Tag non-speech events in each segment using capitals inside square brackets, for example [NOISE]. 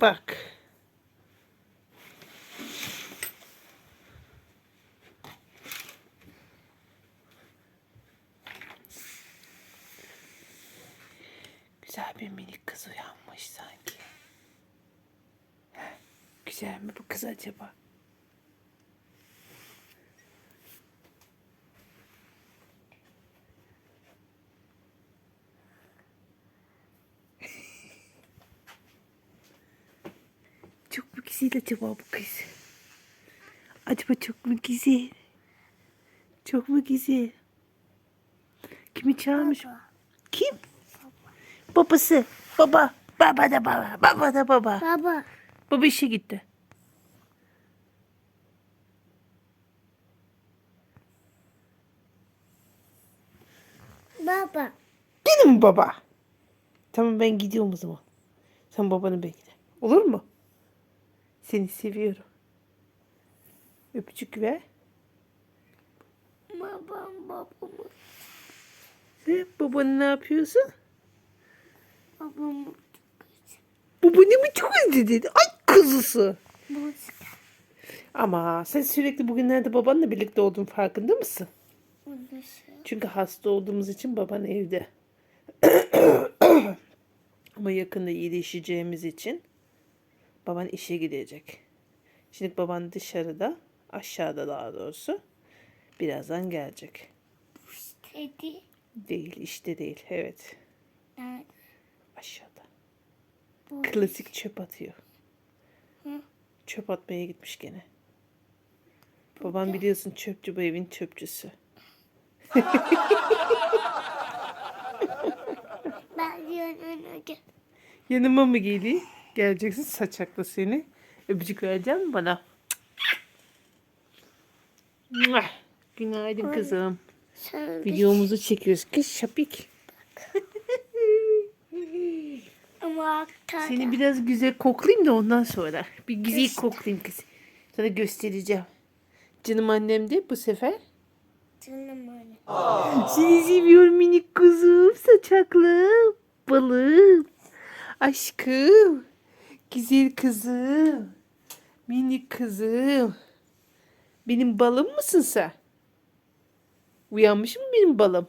Bak. Güzel bir minik kız uyanmış sanki. Heh, Güzel mi bu kız acaba? Güzel acaba bu kız? Acaba çok mu güzel? Çok mu güzel? Kimi çağırmış? Kim? Babası. Baba. Baba da baba. Baba da baba. Baba. Baba işe gitti. Baba. Benim baba? Tamam ben gidiyorum o zaman. Sen babanı bekle. Olur mu? Seni seviyorum. Öpücük ver. Babam babamı. He, babanı ne yapıyorsun? Babamı. Babanı mı çok özledin? Ay kuzusu. Bu Ama sen sürekli bugünlerde babanla birlikte olduğun farkında mısın? Çünkü hasta olduğumuz için baban evde. [CLEARS THROAT] Ama yakında iyileşeceğimiz için baban işe gidecek. Şimdi baban dışarıda, aşağıda daha doğrusu. Birazdan gelecek. dedi. Değil, işte değil. Evet, Nerede? aşağıda. Bu. Klasik çöp atıyor. Hı. Çöp atmaya gitmiş gene. Baban biliyorsun çöpçü bu evin çöpçüsü. [LAUGHS] Ben yanına gel. Yanıma mı geliyor? Geleceksin saçakla seni. Öpücük vereceğim mi bana? Günaydın kızım. Sen bir Videomuzu çekiyoruz. Kız şapik. [LAUGHS] Seni biraz güzel koklayayım da ondan sonra. Bir güzel koklayayım kız. Sana göstereceğim. Canım annem de bu sefer. Canım anne. Seni seviyorum minik kuzum. Saçaklım. Balım. Aşkım. Güzel kızım. Minik kızım. Benim balım mısın sen? Uyanmış mı benim balım?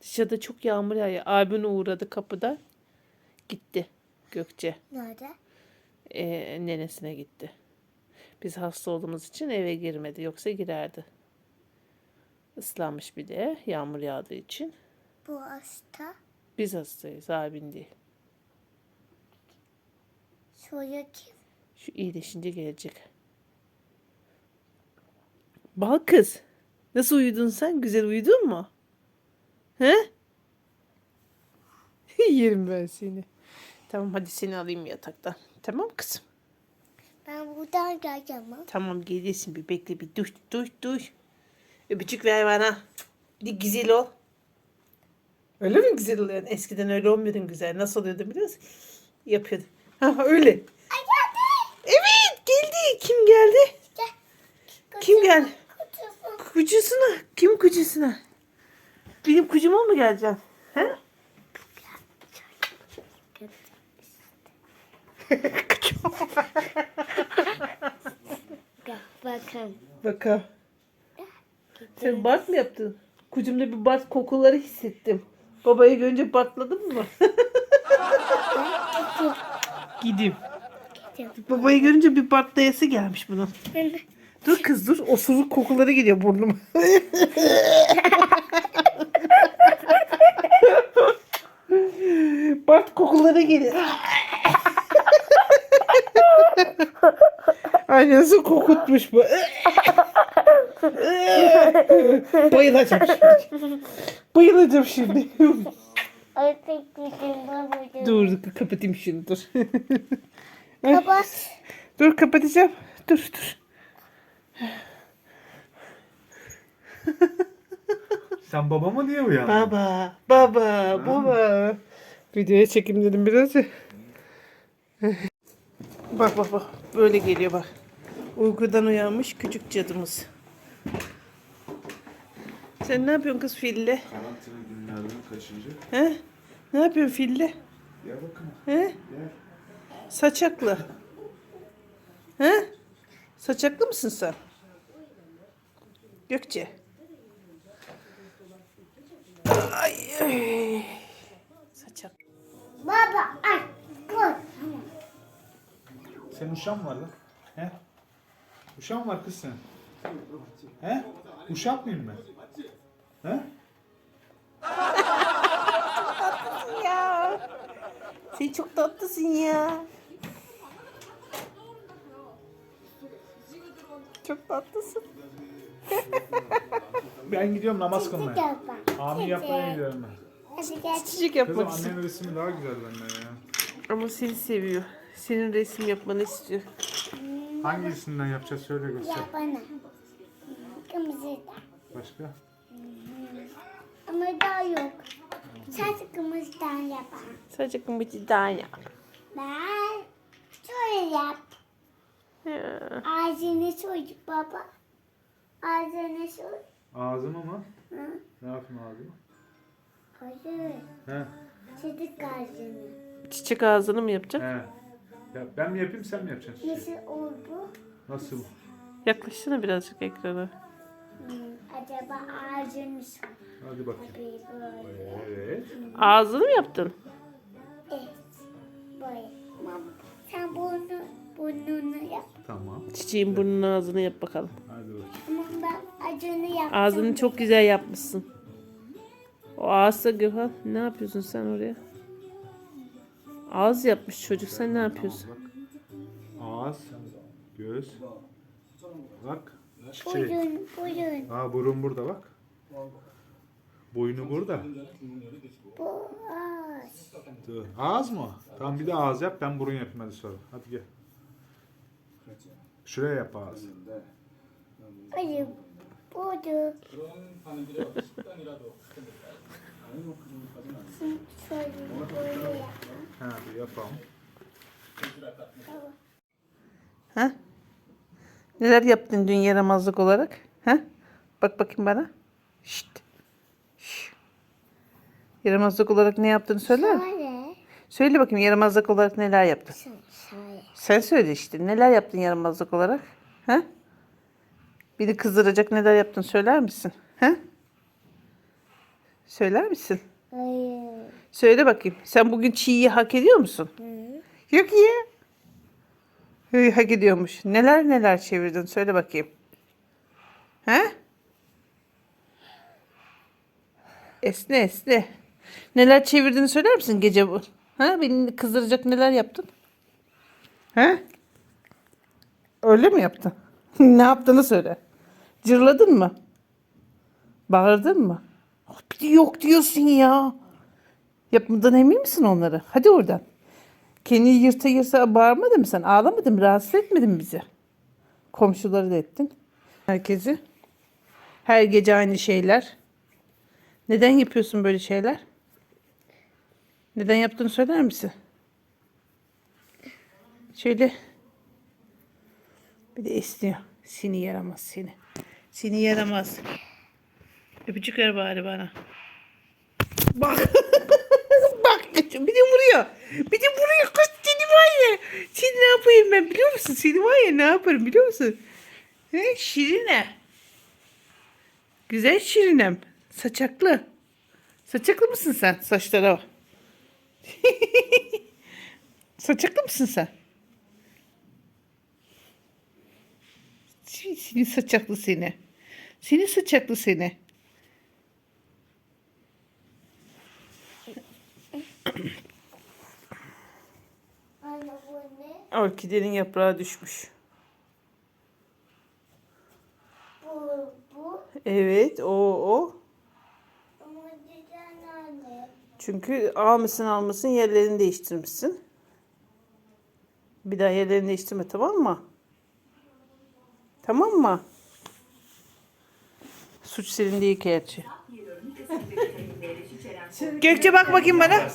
Dışarıda çok yağmur yağıyor. Abin uğradı kapıda. Gitti Gökçe. Nerede? Ee, nenesine gitti. Biz hasta olduğumuz için eve girmedi. Yoksa girerdi. Islanmış bir de yağmur yağdığı için. Bu hasta. Biz hastayız abin değil. Soya kim? Şu iyileşince gelecek. Bal kız. Nasıl uyudun sen? Güzel uyudun mu? He? [LAUGHS] Yerim ben seni. Tamam hadi seni alayım yataktan. Tamam kızım. Ben buradan geleceğim ha. Tamam gelirsin bir bekle bir duş duş duş. Öpücük ver bana. Bir de güzel ol. Öyle mi güzel oluyorsun? Eskiden öyle olmuyordun güzel. Nasıl oluyordun biliyor musun? Yapıyordun. Ha öyle. Ay geldi. Evet geldi. Kim geldi? Gel. Kim geldi? Kucusuna. Kim kucusuna? Benim kucuma mı geleceksin? He? Kucuma. [LAUGHS] Bakın. Bakalım. Sen bart mı yaptın? Kucumda bir bart kokuları hissettim. Babayı görünce bartladın mı? Gideyim. Gideyim. Babayı görünce bir bartlayası gelmiş bunun. Dur kız dur. Osuruk kokuları geliyor burnuma. [LAUGHS] Bart kokuları geliyor. [LAUGHS] Ay nasıl kokutmuş bu. [LAUGHS] Bayılacağım şimdi. Bayılacağım şimdi. Dur kapatayım şunu dur. [LAUGHS] Kapat. dur kapatacağım. Dur dur. Sen babama niye uyandın? Baba, baba, baba. Videoya çekim dedim biraz bak bak bak. Böyle geliyor bak. Uykudan uyanmış küçük cadımız. Sen ne yapıyorsun kız fille? Karantina günlerden kaçıncı? He? Ne yapıyorsun fille? Gel bakın. He? Gel. Saçaklı. He? Saçaklı mısın sen? Gökçe. Ay, ay. Saçak. Baba ay koy. Senin uşağın mı var lan? He? Uşağın var kız senin. He? Uşak mıyım ben? He? Sen çok tatlısın ya. Çok tatlısın. Ben gidiyorum namaz kılmaya. Amin yapmaya gidiyorum ben. Çiçek Kızım yapmak istiyor. annenin resmi daha güzel benden ya. Ama seni seviyor. Senin resim yapmanı istiyor. Hangisinden yapacağız söyle göster. Ya bana. Kırmızı da. Başka? Ama daha yok. Sadece kırmızıdan yapalım. Sadece kımıcı daha yap. Ben şöyle yap. Ya. Ağzını soy baba. Ağzını soy. Ağzımı mı? Hı? Ne yapayım ağzımı? Hayır. He. Çocuk ağzını. Çiçek ağzını mı yapacak? He. Ya ben mi yapayım sen mi yapacaksın? Nasıl oldu? Nasıl? Yaklaşsana birazcık ekrana. Hmm, acaba ağzını soy. Hadi bakayım. Böyle. Evet. Ağzını mı yaptın? Evet. Böyle. Mama, sen bunu, burnunu yap. Tamam. Çiçeğin burnunun ağzını yap bakalım. Hadi bakayım. Ama ben acını yapacağım. Ağzını çok güzel yapmışsın. O ağızda Gökhan ne yapıyorsun sen oraya? Ağız yapmış çocuk sen ne yapıyorsun? Bak. Ağız, göz, bak, çiçeği. Buyurun, buyurun. Aa burun burada bak. Boynu burada. Bu ağız. Dur. Ağız mı? Tamam bir de ağız yap ben burun yapayım hadi sonra. Hadi gel. Şuraya yap ağız. Hayır, budu. Şimdi şöyle böyle yap. Hadi yapalım. Ha? Neler yaptın dün yaramazlık olarak? Ha? Bak bakayım bana. Şşt. Şşt. Yaramazlık olarak ne yaptığını söyler misin? Şöyle. Söyle bakayım yaramazlık olarak neler yaptın? Şöyle. Sen söyle işte. Neler yaptın yaramazlık olarak? Ha? Beni kızdıracak neler yaptın söyler misin? Ha? Söyler misin? Hayır. Söyle bakayım. Sen bugün çiğyi hak ediyor musun? Yok ya. Hı, Hak ediyormuş. Neler neler çevirdin söyle bakayım. He? Esne esne. Neler çevirdiğini söyler misin gece bu? Ha? Beni kızdıracak neler yaptın? He? Öyle mi yaptın? [LAUGHS] ne yaptığını söyle. Cırladın mı? Bağırdın mı? Ah, yok diyorsun ya. Yapmadan emin misin onları? Hadi oradan. Kendini yırta yırta bağırmadın mı sen? Ağlamadın mı? Rahatsız etmedin mi bizi? Komşuları da ettin. Herkesi. Her gece aynı şeyler. Neden yapıyorsun böyle şeyler? Neden yaptığını söyler misin? Şöyle. Bir de esniyor. Seni yaramaz seni. Seni yaramaz. Öpücük ver bari bana. Bak. [LAUGHS] Bak bir de vuruyor. Bir de vuruyor. Kız seni var ya. Seni ne yapayım ben biliyor musun? Seni var ya ne yaparım biliyor musun? He, şirine. Güzel şirinem. Saçaklı. Saçaklı mısın sen? Saçlara bak. [LAUGHS] Saçaklı mısın sen? Seni saçaklı seni. Seni saçaklı seni. Anne bu ne? Orkidenin yaprağı düşmüş. Bu, bu. Evet o o. Ama anne. Çünkü almışsın almışsın yerlerini değiştirmişsin. Bir daha yerlerini değiştirme tamam mı? Tamam mı? Suç senin değil gerçi. Gökçe bak bakayım bana.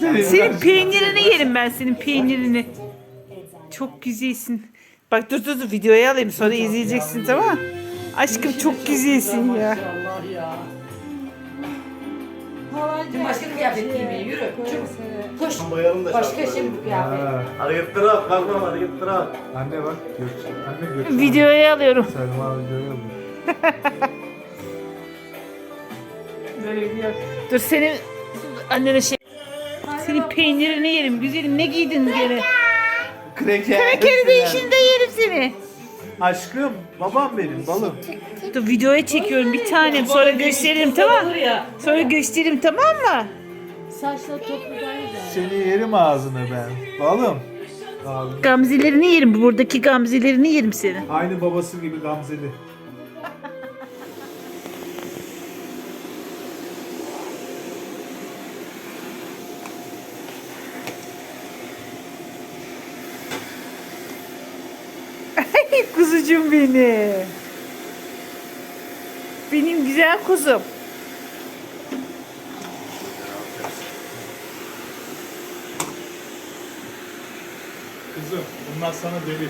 Senin peynirini yerim ben senin peynirini. Çok güzelsin. Bak dur dur dur videoya alayım sonra izleyeceksin tamam mı? Aşkım çok güzelsin ya. Allah ya. Şimdi başka kıyafet giymeye yürü. Çabuk. Koş. Bayalım da Başka şimdi bu kıyafet. Ha, Hadi gittirak, kalkmam hadi gittirak. anne bak Gökçe. Anne Gökçe. Videoya alıyorum. Selma videoya alıyor. [LAUGHS] Dur senin annene şey. Senin peynirini yerim. Güzelim ne giydin gene? Kreker. Krekeri de işinde yerim seni. Aşkım, babam benim, balım. Dur videoya çekiyorum bir tanem. Sonra gösteririm tamam ya. Sonra gösteririm tamam mı? Saçla toplu. Seni yerim ağzını ben. Balım. Abi. Gamzelerini yerim. Buradaki gamzelerini yerim seni. Aynı babası gibi Gamzeli. Ay kuzucuğum benim. Benim güzel kuzum. Kızım, bunlar sana deli.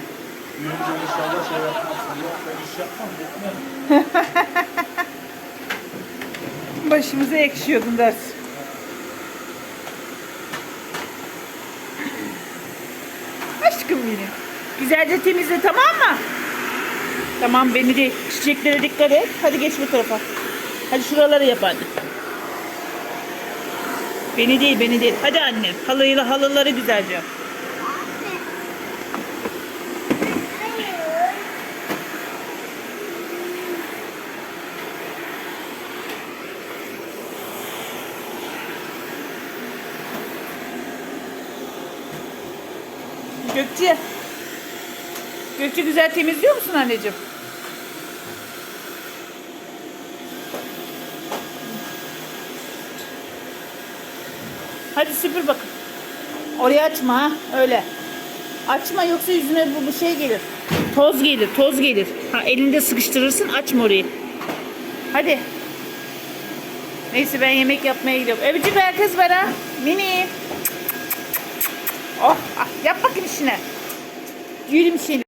Büyünce inşallah şey yapmazsın. Yok ben iş yapmam, gitmem. [LAUGHS] Başımıza ekşiyordun ders. Aşkım benim. Güzelce temizle tamam mı? Tamam beni de çiçeklere dikkat et. Hadi geç bu tarafa. Hadi şuraları yap anne. Beni değil beni değil. Hadi anne. Halıyla halıları güzelce yap. Gökçe. Gökçe güzel temizliyor musun anneciğim? Hadi süpür bakın. Orayı açma ha. Öyle. Açma yoksa yüzüne bu, bu şey gelir. Toz gelir, toz gelir. Ha elinde sıkıştırırsın, açma orayı. Hadi. Neyse ben yemek yapmaya gidiyorum. Öpücük ver kız bana. Mini. Oh, ah, yap bakayım işine. Yürüm seni.